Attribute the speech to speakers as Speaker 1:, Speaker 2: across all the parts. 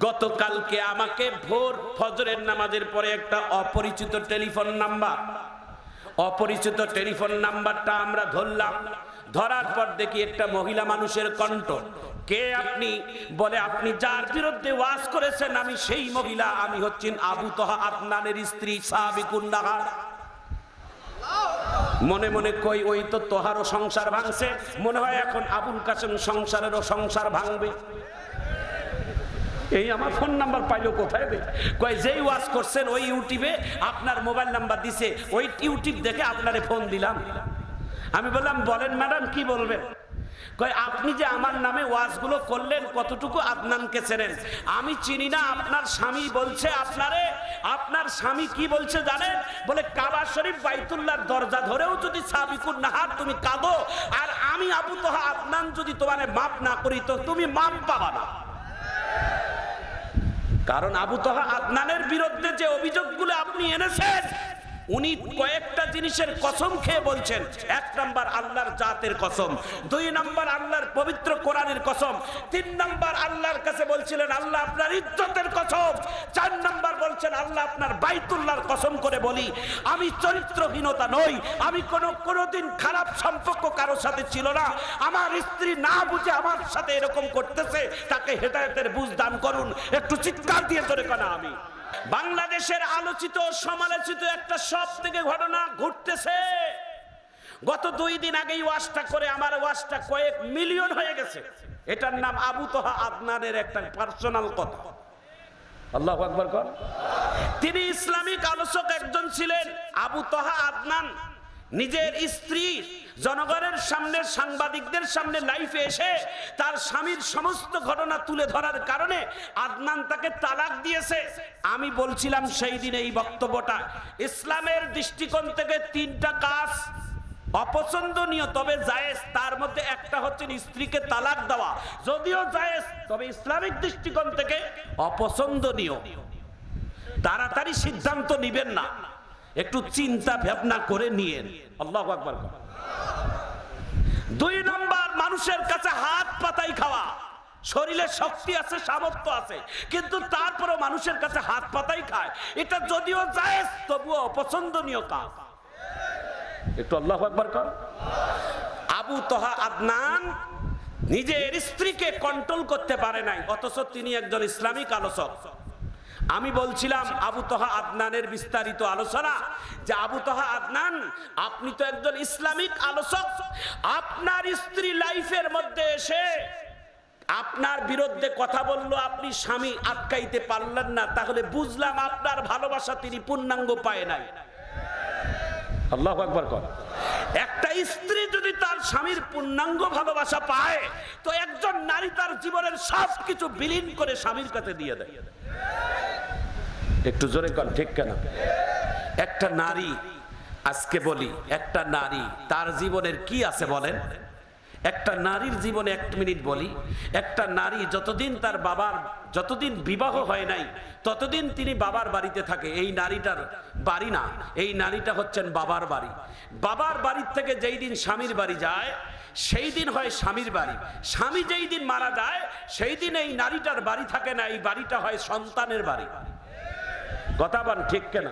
Speaker 1: গতকালকে আমাকে ভোর ফজরের নামাজের পরে একটা অপরিচিত টেলিফোন নাম্বার। অপরিচিত টেলিফোন নাম্বারটা আমরা ধরলাম। ধরার পর দেখি একটা মহিলা মানুষের কণ্ঠ। কে আপনি? বলে, আপনি যার বিরুদ্ধে ওয়াজ করেছেন, আমি সেই মহিলা। আমি হচ্ছেন আবু তহা আদনানের স্ত্রী সাহাবিকুন নাহার। মনে মনে কই, ওই তো তোহারও সংসার ভাঙছে। মনে হয় এখন আবুল কাসেম সংসারেরও সংসার ভাঙবে। এই আমার ফোন নাম্বার পাইলো কোথায় রে কয়, যেই ওয়াজ করছেন ওই ইউটিউবে আপনার মোবাইল নাম্বার দিছে, ওই ইউটিউব দেখে আপনারে ফোন দিলাম। আমি বললাম, বলেন ম্যাডাম, কি বলবেন? কয়, আপনি যে আমার নামে ওয়াজগুলো করলেন, কতটুকু আদনানকে চেনেন? আমি চিনি না, আপনার স্বামী বলছে আপনারে, আপনার স্বামী কি বলছে জানেন? বলে, কাবা শরীফ বাইতুল্লাহর দরজা ধরেও যদি সাবিকুর নাহার তুমি কাঁদো, আর আমি আবু তোহা আদনান যদি তোমারে মাপ না করি, তো তুমি মাপ পাবা না। কারণ আবু তহা আদনানের বিরুদ্ধে যে অভিযোগগুলো আপনি এনেছেন উনি কয়েকটা জিনিসের কসম খেয়ে বলছেন। এক নাম্বার আল্লাহর জাতের কসম, দুই নাম্বার আল্লাহর পবিত্র কোরআনের কসম, তিন নাম্বার আল্লাহর কাছে বলছিলেন, আল্লাহ আপনার ইজ্জতের কসম। চার নাম্বার বলছেন, আল্লাহ আপনার বাইতুল্লাহর কসম করে বলি, আমি চরিত্রহীনতা নই, আমি কোনো, কোনোদিন খারাপ সম্পর্ক কারোর সাথে ছিল না। আমার স্ত্রী না বুঝে আমার সাথে এরকম করতেছে, তাকে হেদায়েতের বুঝ দান করুন। একটু চিৎকার দিয়ে ধরে কেনা আমি বাংলাদেশের আলোচিত সমালোচিত একটা সব থেকে ঘটনা ঘটতেছে। গত দুই দিন আগেই ওয়াশটা করে আমার ওয়াশটা কয়েক মিলিয়ন হয়ে গেছে। এটার নাম আবু তোহা আদনানের একটা পার্সোনাল কথা। আল্লাহ আকবর কর। তিনি ইসলামিক আলোচক একজন ছিলেন আবু তোহা আদনান। নিজের স্ত্রী জনগণের সামনে, সাংবাদিকদের সামনে লাইফে এসে তার স্বামীর সমস্ত ঘটনা তুলে ধরার কারণে আদনান তাকে তালাক দিয়েছে। আমি বলছিলাম সেই দিন এই বক্তব্যটা। ইসলামের দৃষ্টিকোণ থেকে তিনটা কাজ অপছন্দনীয়, তবে জায়েজ। তার মধ্যে একটা হচ্ছে স্ত্রীকে তালাক দেওয়া। যদিও জায়েজ, তবে ইসলামিক দৃষ্টিকোণ থেকে অপছন্দনীয়। তাড়াতাড়ি সিদ্ধান্ত নিবেন না। একটু চিন্তা ভাবনা করে নিয়েন। আল্লাহ আকবার। দুই নম্বর, মানুষের কাছে হাত পাতাই খাওয়া। শরীরে শক্তি আছে, সামর্থ্য আছে, কিন্তু তারপরও মানুষের কাছে হাত পাতাই খায়। এটা যদিও যায় তবুও অপছন্দনীয় কাজ। একটু আল্লাহ একবার কর। আবু তহা আদনান নিজের স্ত্রীকে কন্ট্রোল করতে পারে নাই, অথচ তিনি একজন ইসলামিক আলোচক। আমি বলছিলাম আবু তোহা আদনানের বিস্তারিত আলোচনা যে আবু তোহা আদনান আপনি তো একজন ইসলামিক আলোচক। আপনার স্ত্রী লাইফের মধ্যে এসে আপনার বিরুদ্ধে কথা বলল আপনি স্বামী আটকাইতে পারলেন না তাহলে বুঝলাম আপনার ভালোবাসা তিনি পূর্ণাঙ্গ পায় নাই। আল্লাহ একবার কর। একটা স্ত্রী যদি তার স্বামীর পূর্ণাঙ্গ ভালোবাসা পায় তো একজন নারী তার জীবনের সব কিছু বিলীন করে স্বামীর কাছে দিয়ে দেয়। একটু জোরে কর ঠিক কেন? একটা নারী, আজকে বলি, একটা নারী, তার জীবনের কি আছে বলেন? একটা নারীর জীবনে এক মিনিট বলি, একটা নারী যতদিন তার বাবার, যতদিন বিবাহ হয় নাই, ততদিন তিনি বাবার বাড়িতে থাকে, এই নারীটার বাড়ি না, এই নারীটা হচ্ছেন বাবার বাড়ি। বাবার বাড়ির থেকে যেই দিন স্বামীর বাড়ি যায়, সেই দিন হয় স্বামীর বাড়ি। স্বামী যেই দিন মারা যায়, সেই দিন এই নারীটার বাড়ি থাকে না, এই বাড়িটা হয় সন্তানের বাড়ি। কথা বল ঠিক কেনা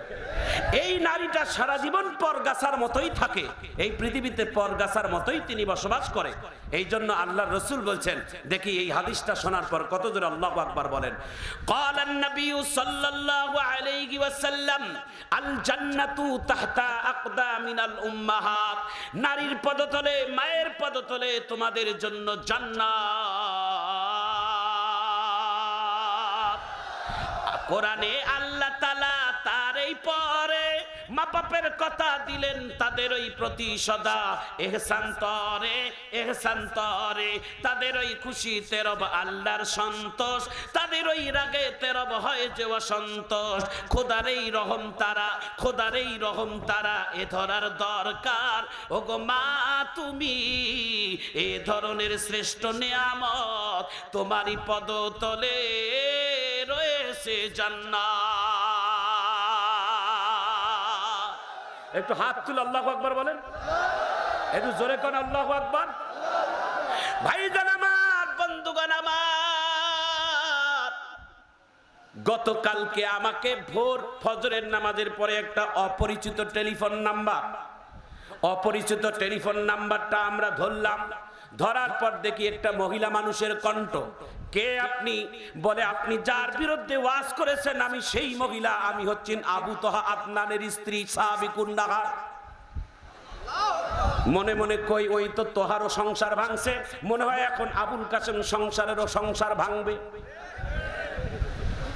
Speaker 1: এই নারীটা সারা জীবন পরগাছার মতোই থাকে এই পৃথিবীতে পরগাছার মতোই তিনি বসবাস করে এই জন্য আল্লাহ রসুল বলছেন দেখি এই হাদিসটা শোনার পর কত জোরে আল্লাহ আকবার বলেন قال النبي صلى الله عليه وسلم الجنة تحت أقدام الأمهات নারীর পদতলে মায়ের পদতলে তোমাদের জন্য জান্নাত কোরআনে আল্লাহ তালা তার এই পরে মা বাপের কথা দিলেন তাদের ওই প্রতি সদা। এহসান তরে এহসান তরে। তাদের ওই খুশি তেরব আল্লাহর সন্তোষ। তাদের ওই রাগে তেরব হয় যে অসন্তোষ। খোদার এই রহম তারা, খোদার এই রহম তারা এ ধরার দরকার। ও গো মা, তুমি এ ধরনের শ্রেষ্ঠ নিয়ামত তোমারই পদতলে রয়েছে জান্নাত। একটু হাত তুলে আল্লাহ আকবর বলেন। একটু জোরে কোন, আল্লাহ আকবর। ভাই আমার, বন্ধুগণ গতকালকে আমাকে ভোর ফজরের নামাজের পরে একটা অপরিচিত টেলিফোন নাম্বার, অপরিচিত টেলিফোন নাম্বারটা আমরা ধরলাম। ধরার পর দেখি একটা মহিলা মানুষের কণ্ঠ। কে আপনি? বলে, আপনি যার বিরুদ্ধে ওয়াজ করেছেন, আমি সেই মহিলা, আমি হচ্ছেন আবু তহা আদনানের স্ত্রী সাহাবিকুন্ডাহা মনে মনে কই, ওই তো তোহারও সংসার ভাঙছে, মনে হয় এখন আবুল কাসেম সংসারেরও সংসার ভাঙবে।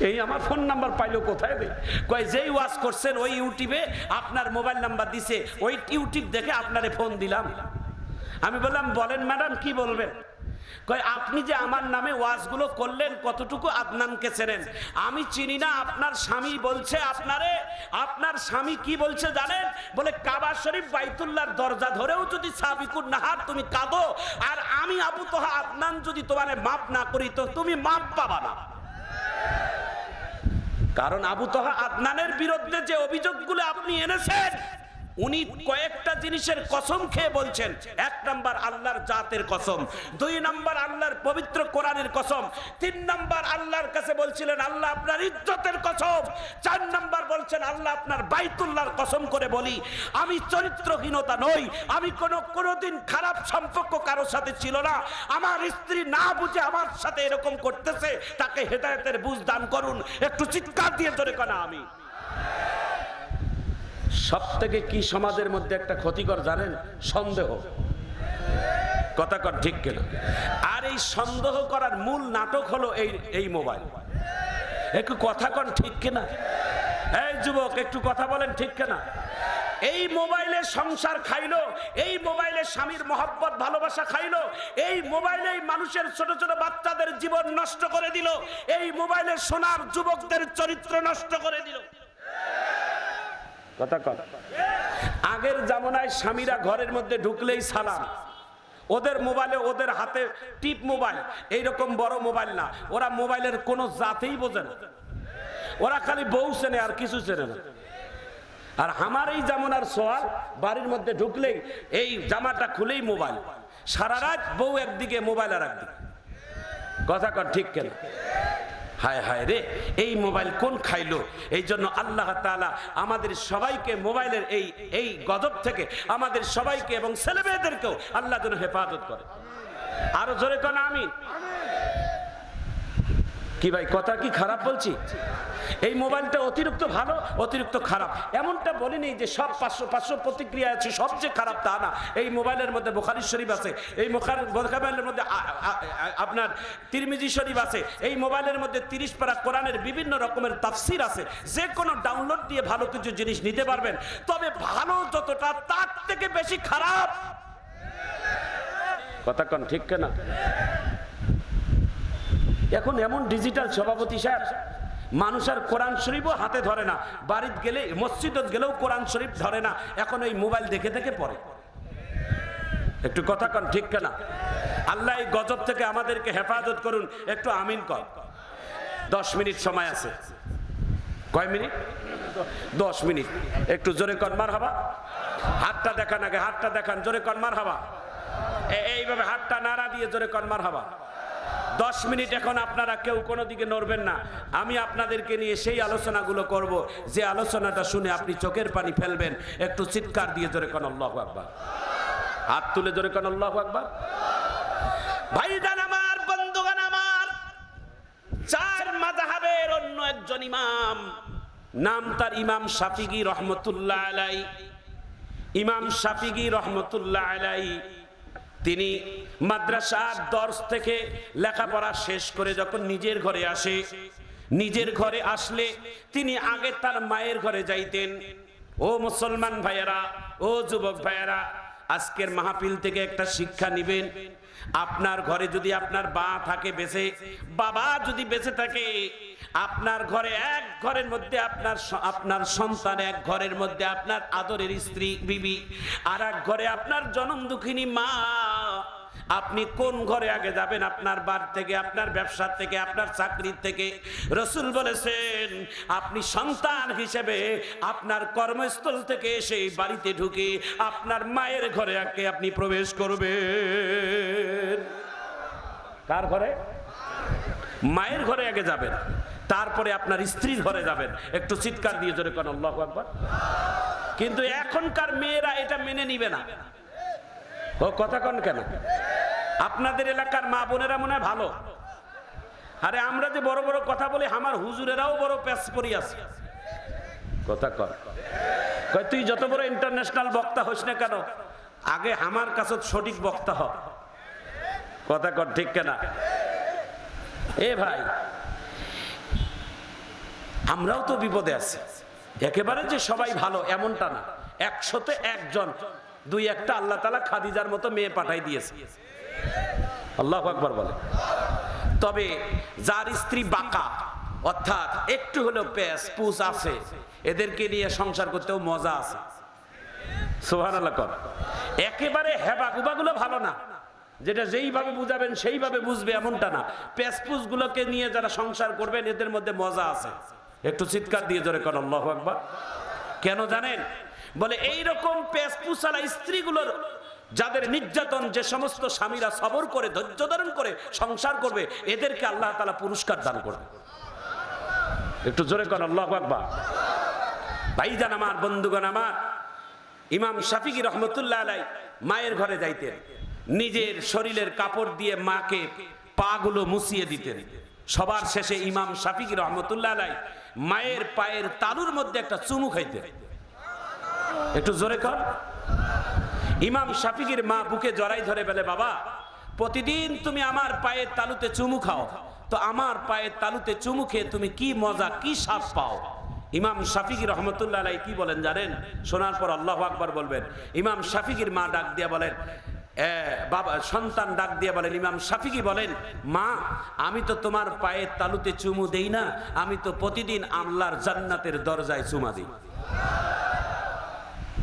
Speaker 1: এই আমার ফোন নাম্বার পাইলো কোথায় রে? কয়, যেই ওয়াজ করছেন ওই ইউটিউবে আপনার মোবাইল নাম্বার দিছে, ওই ইউটিউব দেখে আপনারে ফোন দিলাম। আমি বললাম, বলেন ম্যাডাম, কি বলবেন? আপনি যে আমার নামে ওয়াজগুলো করলেন, কতটুকু আদনানকে চেনেন? আমি চিনি না, আপনার স্বামী বলছে আপনারে, আপনার স্বামী কি বলছে জানেন? বলে, কাবা শরীফ বাইতুল্লাহর দরজা ধরেও যদি সাবিকুর নাহার তুমি কাঁদো, আর আমি আবু তোহা আদনান যদি তোমারে মাপ না করি, তো তুমি মাপ পাবা না। কারণ আবু তোহা আদনানের বিরুদ্ধে যে অভিযোগগুলো আপনি এনেছেন উনি কয়েকটা জিনিসের কসম খেয়ে বলছেন। এক নাম্বার আল্লাহর জাতের কসম, দুই নাম্বার আল্লাহর পবিত্র কোরআনের কসম, তিন নাম্বার আল্লাহর কাছে বলছিলেন, আল্লাহ আপনার ইজ্জতের কসম। চার নাম্বার বলছেন, আল্লাহ আপনার বাইতুল্লাহর কসম করে বলি, আমি চরিত্রহীনতা নই, আমি কোনো, কোনোদিন খারাপ সম্পর্ক কারও সাথে ছিল না। আমার স্ত্রী না বুঝে আমার সাথে এরকম করতেছে, তাকে হেদায়েতের বুঝ দান করুন। একটু চিৎকার দিয়ে ধরে কেনা আমি সব থেকে কি সমাজের মধ্যে একটা ক্ষতিকর জানেন? সন্দেহ। কথা কর, ঠিক কেনা। আর এই সন্দেহ করার মূল নাটক হলো এই এই মোবাইল। একটু কথা কন ঠিক কিনা। এই যুবক, একটু কথা বলেন, ঠিক কিনা। এই মোবাইলে সংসার খাইলো, এই মোবাইলে স্বামীর মহব্বত, ভালোবাসা খাইলো, এই মোবাইলে মানুষের ছোট ছোট বাচ্চাদের জীবন নষ্ট করে দিল, এই মোবাইলে সোনার যুবকদের চরিত্র নষ্ট করে দিল। কথা কথা আগের জামানায় স্বামীরা ঘরের মধ্যে ঢুকলেই সালাম। ওদের মোবাইলে ওদের হাতে টিপ মোবাইল। এইরকম বড় মোবাইল না। ওরা মোবাইলের কোনো জাতেই বোঝে না। ওরা খালি বউ চেনে আর কিছু চেনে না। আর আমার এই জামানার সোয়াল বাড়ির মধ্যে ঢুকলেই এই জামাটা খুলেই মোবাইল। সারা রাত বউ একদিকে মোবাইল আর একদিকে। কথা কর ঠিক কেন? হায় হায় রে, এই মোবাইল কোন খাইলো? এই জন্য আল্লাহ তালা আমাদের সবাইকে মোবাইলের এই এই গজব থেকে আমাদের সবাইকে এবং ছেলেমেয়েদেরকেও আল্লাহ যেন হেফাজত করে। আরও জোরে কেন আমি কি ভাই, কথা কি খারাপ বলছি? এই মোবাইলটা অতিরিক্ত ভালো, অতিরিক্ত খারাপ। এমনটা বলিনি যে সব পাঁচশো পাঁচশো প্রতিক্রিয়া আছে, সবচেয়ে খারাপ তা না। এই মোবাইলের মধ্যে বোখারি শরীফ আছে, এই মোবাইলের মধ্যে আপনার তিরমিজি শরীফ আছে, এই মোবাইলের মধ্যে তিরিশ পারা কোরআনের বিভিন্ন রকমের তাফসির আছে। যে কোনো ডাউনলোড দিয়ে ভালো কিছু জিনিস নিতে পারবেন। তবে ভালো যতটা, তার থেকে বেশি খারাপ। কথা কন, ঠিক কেনা? এখন এমন ডিজিটাল সভাপতি সাহেব, মানুষ আর কোরআন শরীফও হাতে ধরে না। বাড়িতে গেলে, মসজিদত গেলেও কোরআন শরীফ ধরে না। এখন এই মোবাইল দেখে দেখে পড়ে। একটু কথা কন, ঠিক কেনা? আল্লাহ এই গজব থেকে আমাদেরকে হেফাজত করুন। একটু আমিন কর। দশ মিনিট সময় আছে। কয় মিনিট? দশ মিনিট। একটু জোরে কর, মার হাবা। হাতটা দেখান আগে, হাতটা দেখান। জোরে কর, মার হাবা। এইভাবে হাতটা নাড়া দিয়ে জোরে কর, মার হাবা। দশ মিনিট এখন আপনারা কেউ কোনো দিকে নড়বেন না। আমি আপনাদেরকে নিয়ে সেই আলোচনাগুলো করব। যে আলোচনাটা শুনে আপনি চোখের পানি ফেলবেন, একটু চিৎকার দিয়ে জোরে কন, আল্লাহ আকবার। হাত তুলে জোরে কন, আল্লাহ আকবার। ভাইজান আমার বন্ধুগান আমার, চার মাযহাবের অন্য একজন ইমাম, নাম তার ইমাম শাফিগি রহমতুল্লাহ আলাই ইমাম শাফিগি রহমতুল্লাহ আলাই তিনি মাদ্রাসার দর্শ থেকে লেখাপড়া শেষ করে যখন নিজের ঘরে আসে, নিজের ঘরে আসলে তিনি আগে তার মায়ের ঘরে যাইতেন। ও মুসলমান ভাইয়েরা, ও যুবক ভাইয়েরা, আজকের মাহফিল থেকে একটা শিক্ষা নিবেন। আপনার ঘরে যদি আপনার বা থাকে, বেঁচে, বাবা যদি বেঁচে থাকে আপনার ঘরে, এক ঘরের মধ্যে আপনার আপনার সন্তান, এক ঘরের মধ্যে আপনার আদরের স্ত্রী, বিবি, আর এক ঘরে আপনার জনম দুঃখিনী মা। আপনি কোন ঘরে আগে যাবেন? আপনার বার থেকে, আপনার ব্যবসার থেকে, আপনার চাকরির থেকে। রসুল বলেছেন, আপনি সন্তান হিসেবে আপনার কর্মস্থল থেকে সেই বাড়িতে ঢুকে আপনার মায়ের ঘরে আগে আপনি প্রবেশ করবেন। কার ঘরে? মায়ের ঘরে আগে যাবেন। তারপরে আপনার স্ত্রীর ঘরে যাবেন। একটু চিৎকার দিয়ে জোরে কোন, আল্লাহ একবার কিন্তু এখনকার মেয়েরা এটা মেনে নিবে না। ও কথা কন কেন? আপনাদের এলাকার মা বোনেরা মনে হয় ভালো। আরে আমরা যে বড় বড় কথা বলি, আমার হুজুরেরাও বড় প্যাস আছে। কথা কর তুই যত বড় ইন্টারন্যাশনাল বক্তা হইস না কেন, আগে আমার কাছে সঠিক বক্তা হ। কথা কর ঠিক কেনা? এ ভাই আমরাও তো বিপদে আছি। একেবারে যে সবাই ভালো, এমনটা না। একশোতে একজন, দুই একটা আল্লাহ তালা খাদিজার মতো মেয়ে পাঠাই দিয়েছে। আল্লাহ আকবর বলে। তবে যার স্ত্রী বাঁকা, অর্থাৎ একটু হলেও প্যাস পুষ আছে, এদেরকে নিয়ে সংসার করতেও মজা আছে। একেবারে হেবা গুবাগুলো ভালো না। যেটা যেইভাবে বুঝাবেন সেইভাবে বুঝবে, এমনটা না। প্যাসপুস গুলোকে নিয়ে যারা সংসার করবেন, এদের মধ্যে মজা আছে। একটু চিৎকার দিয়ে জোরে কর আল্লাহ আকবার। কেন জানেন? বলে এই রকম প্যাসপুসালা স্ত্রীগুলোর, যাদের নির্যাতন যে সমস্ত স্বামীরা সবর করে, ধৈর্য ধারণ করে সংসার করবে, এদেরকে আল্লাহ তালা পুরস্কার দান করবে। একটু জোরে কর আল্লাহ আকবার। ভাইজান আমার, বন্ধুগণ আমার, ইমাম শাফিকি রহমতুল্লাহ আলাই মায়ের ঘরে যাইতেন। নিজের শরীরের কাপড় দিয়ে মাকে পাগুলো মুছিয়ে দিতেন। সবার শেষে ইমাম শাফিকি রহমতুল্লাহ আলাই মায়ের পায়ের তালুর মধ্যে একটা চুমু খাইতে। একটু জোরে কর। ইমাম শাফিকির মা বুকে জড়াই ধরে বলে বাবা প্রতিদিন তুমি আমার পায়ের তালুতে চুমু খাও। তো আমার পায়ের তালুতে চুমু খেয়ে তুমি কি মজা কি স্বাদ পাও? ইমাম শাফিকি রহমতুল্লাহ কি বলেন জানেন? শোনার পর আল্লাহ আকবার বলবেন। ইমাম শাফিকির মা ডাক দিয়া বলেন "এ, বাবা, সন্তান ডাক দিয়ে বলেন, ইমাম শাফিকি বলেন, মা, আমি তো তোমার পায়ের তালুতে চুমু দেই না, আমি তো প্রতিদিন আল্লাহর জান্নাতের দরজায় চুমা দিই।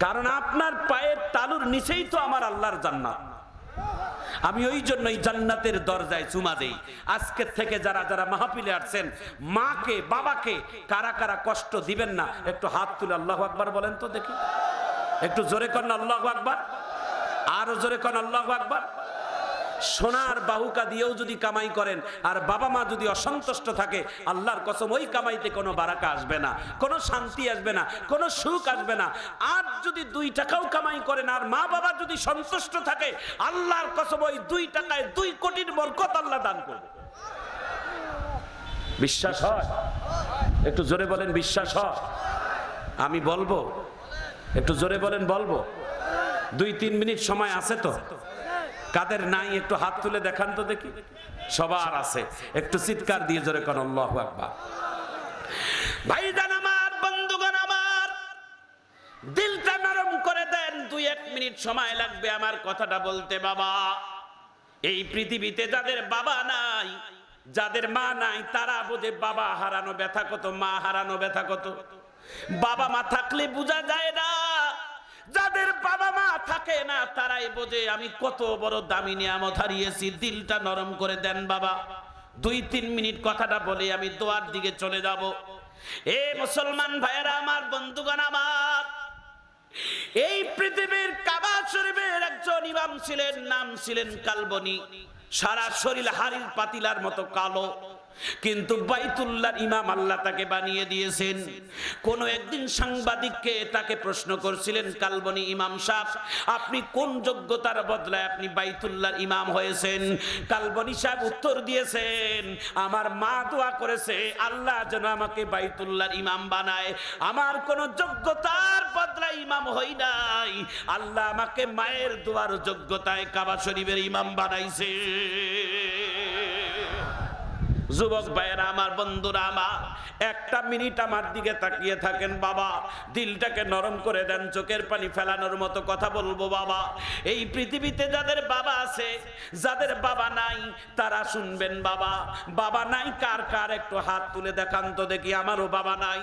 Speaker 1: কারণ আপনার পায়ের তালুর নিচেই তো আমার আল্লাহর জান্নাত। আমি ওই জন্যই জান্নাতের দরজায় চুমা দেই। আজকের থেকে যারা যারা মাহফিলে আসছেন, মাকে, বাবাকে কারা কারা কষ্ট দিবেন না, একটু হাত তুলে আল্লাহ আকবার বলেন তো দেখি। একটু জোরে কর না আল্লাহ আকবার। আরও জোরে কর আল্লাহ আকবার। সোনার বাহুকা দিয়েও যদি কামাই করেন, আর বাবা মা যদি অসন্তুষ্ট থাকে, আল্লাহর কসম, ওই কামাইতে কোনো বারাকা আসবে না, কোনো শান্তি আসবে না, কোনো সুখ আসবে না। আর যদি দুই টাকাও কামাই করেন, আর মা বাবা যদি সন্তুষ্ট থাকে, আল্লাহর কসম, ওই দুই টাকায় দুই কোটির বরকত আল্লাহ দান করবে। বিশ্বাস হয়? একটু জোরে বলেন, বিশ্বাস হয়? আমি বলব? একটু জোরে বলেন, বলব? দুই, তিন মিনিট সময় আছে তো? কাদের নাই, একটু হাত তুলে দেখান তো দেখি। সবার আছে। একটু চিৎকার দিয়ে জোরে কোন, আল্লাহ আকবার। আমার, বন্ধুগণ আমার, দিলটা নরম করে দেন, দুই, এক মিনিট সময় লাগবে আমার কথাটা বলতে, বাবা। এই পৃথিবীতে যাদের বাবা নাই, যাদের মা নাই, তারা বোঝে বাবা হারানো ব্যথা কত, মা হারানো ব্যথা কত। বাবা মা থাকলে বোঝা যায় না। যাদের বাবা মা থাকে না, তারাই বোঝে আমি কত বড় দামি নিয়ামত হারিয়েছি। দিলটা নরম করে দেন বাবা। দুই, তিন মিনিট কথাটা বলে আমি দোয়ার দিকে চলে যাব। এ মুসলমান ভাইয়েরা, আমার বন্ধুগণ আমার, এই পৃথিবীর কাবা শরীফের একজন ইমাম ছিলেন, নাম ছিলেন কালবনি। সারা শরীর হাড়ির পাতিলার মতো কালো। কিন্তু বাইতুল্লাহর ইমাম আল্লাহ তাকে বানিয়ে দিয়েছেন। কোন একদিন সাংবাদিককে তাকে প্রশ্ন করছিলেন, কালবনি ইমাম সাহ আপনি কোন যোগ্যতার বদলায় আপনি বাইতুল্লাহর ইমাম হয়েছেন? কালবনি সাহেব উত্তর দিয়েছেন, আমার মা দোয়া করেছে, আল্লাহ যেন আমাকে বাইতুল্লাহর ইমাম বানায়। আমার কোন যোগ্যতার বদলায় ইমাম হই নাই। আল্লাহ আমাকে মায়ের দোয়ার যোগ্যতায় কাবা শরীফের ইমাম বানাইছে। যুবক ভাইয়েরা, আমার বন্ধুরা, আমার। একটা মিনিট আমার দিকে তাকিয়ে থাকেন, বাবা। দিলটাকে নরম করে দেন, চোখের পানি ফেলানোর মতো কথা বলব, বাবা। এই পৃথিবীতে যাদের বাবা আছে, যাদের বাবা নাই, তারা শুনবেন, বাবা। বাবা নাই, কার কার একটু হাত তুলে দেখান তো দেখি, আমারও বাবা নাই।